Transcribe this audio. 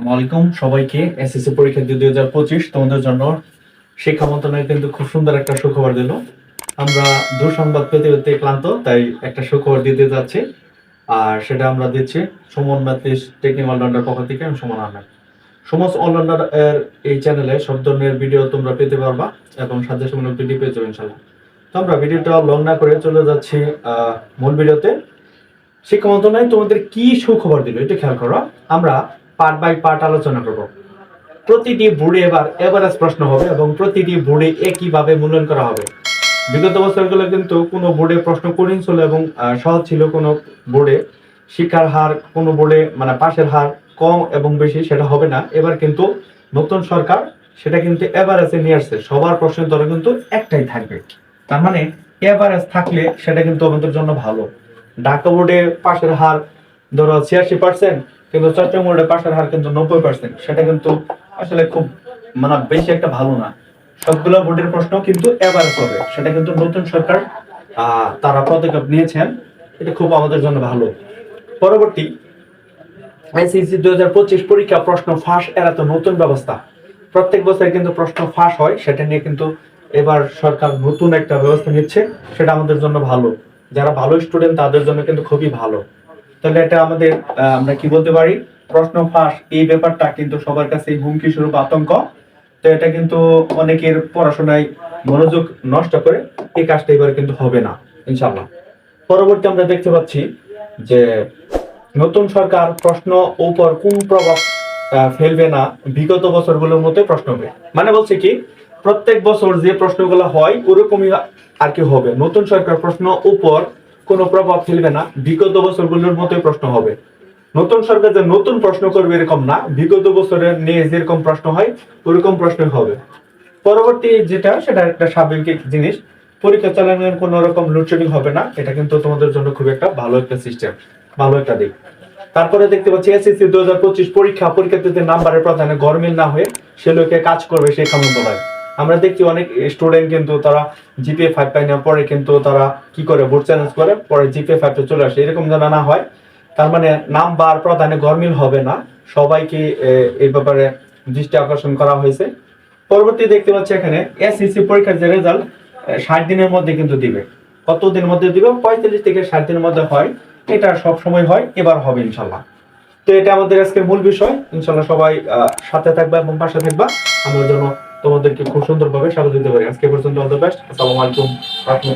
আসসালামাইকুম সবাইকে। এসএসসি পরীক্ষা দুই হাজার পঁচিশ তোমাদের জন্য শিক্ষা মন্ত্রণালয় কিন্তু খুব সুন্দর একটা সুখবর দিল। আমরা দুঃসংবাদ পেতে পেতে ক্লান্ত, তাই একটা সুখবর দিতে আর সেটা আমরা দিচ্ছি সুমন ম্যাথলিস টেকনিক অলরাউন্ডার পক্ষ থেকে, আমি সুমন আহমেদ। সমস্ত অলরাউন্ডার এর এই চ্যানেলে সব ধরনের ভিডিও তোমরা পেতে পারবা, এবং সাজেশনমূলক ভিডিও পেয়ে যাবে ইনশাল্লাহ তো আমরা ভিডিওটা লং না করে চলে যাচ্ছি মূল ভিডিওতে। শিক্ষা মন্ত্রণালয় তোমাদের কি সুখবর দিল, এটা খেয়াল করো। আমরা পার্ট বাই পার্ট আলোচনা করব। প্রতিটি বোর্ডে এবার এভারেজ প্রশ্ন হবে এবং প্রতিটি বোর্ডে একইভাবে মূল্যায়ন করা হবে। বিগত বছরগুলো কিন্তু কোনো বোর্ডে প্রশ্ন কঠিন ছিল এবং সহজ ছিল কোনো বোর্ডে শিক্ষার হার কোনো বোর্ডে মানে পাশের হার কম এবং বেশি, সেটা হবে না। এবার কিন্তু নতুন সরকার সেটা কিন্তু এভারেজে নিয়ে আসছে। সবার প্রশ্নের দরে কিন্তু একটাই থাকবে। তার মানে এভারেজ থাকলে সেটা কিন্তু আমাদের জন্য ভালো। ঢাকা বোর্ডে পাশের হার ধরো ছিয়াশি পার্সেন্ট কিন্তু চট্টগ্রাম বোর্ডে পাশের হার কিন্তু নব্বই পার্সেন্ট সেটা কিন্তু আসলে খুব মানে বেশি একটা ভালো না। সবগুলো বোর্ডের প্রশ্ন কিন্তু এভারেজ হবে। সেটা কিন্তু নতুন সরকার তারা পদক্ষেপ নিয়েছেন। এটা খুব আমাদের জন্য ভালো। পরবর্তী আইসিসি দুই হাজার পঁচিশ পরীক্ষা প্রশ্ন ফাঁস, এরা তো নতুন ব্যবস্থা। প্রত্যেক বছর কিন্তু প্রশ্ন ফাঁস হয়। সেটা নিয়ে কিন্তু এবার সরকার নতুন একটা ব্যবস্থা নিচ্ছে। সেটা আমাদের জন্য ভালো। যারা ভালো স্টুডেন্ট, তাদের জন্য কিন্তু খুবই ভালো। তাহলে এটা আমাদের আমরা কি বলতে পারি? প্রশ্ন ফাঁস, এই ব্যাপারটা কিন্তু সবার কাছে হুমকি স্বরূপ আতঙ্ক। তো এটা কিন্তু অনেকের পড়াশোনায় মনোযোগ নষ্ট করে এই কাজটা এবার কিন্তু হবে না ইনশাল্লাহ পরবর্তী আমরা দেখতে পাচ্ছি যে নতুন সরকার প্রশ্ন উপর কোন প্রভাব ফেলবে না বিগত বছরগুলোর মতো প্রশ্ন হবে। মানে বলছে কি, প্রত্যেক বছর যে প্রশ্নগুলো হয় ওরকমই আর কি হবে। নতুন সরকার প্রশ্ন উপর কোনো প্রভাব ফেলবে না। বিগত বছরগুলোর মতোই প্রশ্ন হবে। নতুন সরকার যে নতুন প্রশ্ন করবে এরকম না। বিগত বছরের নিয়ে যেরকম প্রশ্ন হয়, ওরকম প্রশ্ন হবে। পরবর্তী যেটা, সেটা একটা স্বাভাবিক জিনিস। পরীক্ষা চালানোর কোনো রকম লোডশেডিং হবে না। এটা কিন্তু তোমাদের জন্য খুব একটা ভালো একটা সিস্টেম ভালো একটা দিক। তারপরে দেখতে পাচ্ছি এসএসসি দু হাজার পঁচিশ পরীক্ষা, পরীক্ষার্থীদের নাম্বারের প্রধানে গরমিল না হয়ে সে লোকে কাজ করবে সেই মন্ত্রণালয় আমরা দেখছি অনেক স্টুডেন্ট কিন্তু তারা জিপিএ ফাইভ পাই না, পরে কিন্তু তারা কি করে বোর্ড চ্যালেঞ্জ করে, পরে জিপিএ ফাইভে চলে আসে। এরকম যেন না হয়, তার মানে নাম্বার প্রধানে গরমিল হবে না। সবাইকে এই ব্যাপারে দৃষ্টি আকর্ষণ করা হয়েছে। পরবর্তী দেখতে পাচ্ছি এখানে এসএসসি পরীক্ষার যে রেজাল্ট ষাট দিনের মধ্যে কিন্তু দিবে। কত দিনের মধ্যে দিবে? পঁয়তাল্লিশ থেকে ষাট দিনের মধ্যে হয়। এটা সব সময় হয়, এবার হবে ইনশাল্লাহ। তো এটা আমাদের আজকের মূল বিষয়। ইনশাল্লাহ সবাই সাথে থাকবা এবং পাশে থাকবা। আমরা যেন তোমাদেরকে খুব সুন্দরভাবে স্বাগত দিতে পারি। আজকে পর্যন্ত অল দ্য বেস্ট। আসসালামু আলাইকুম।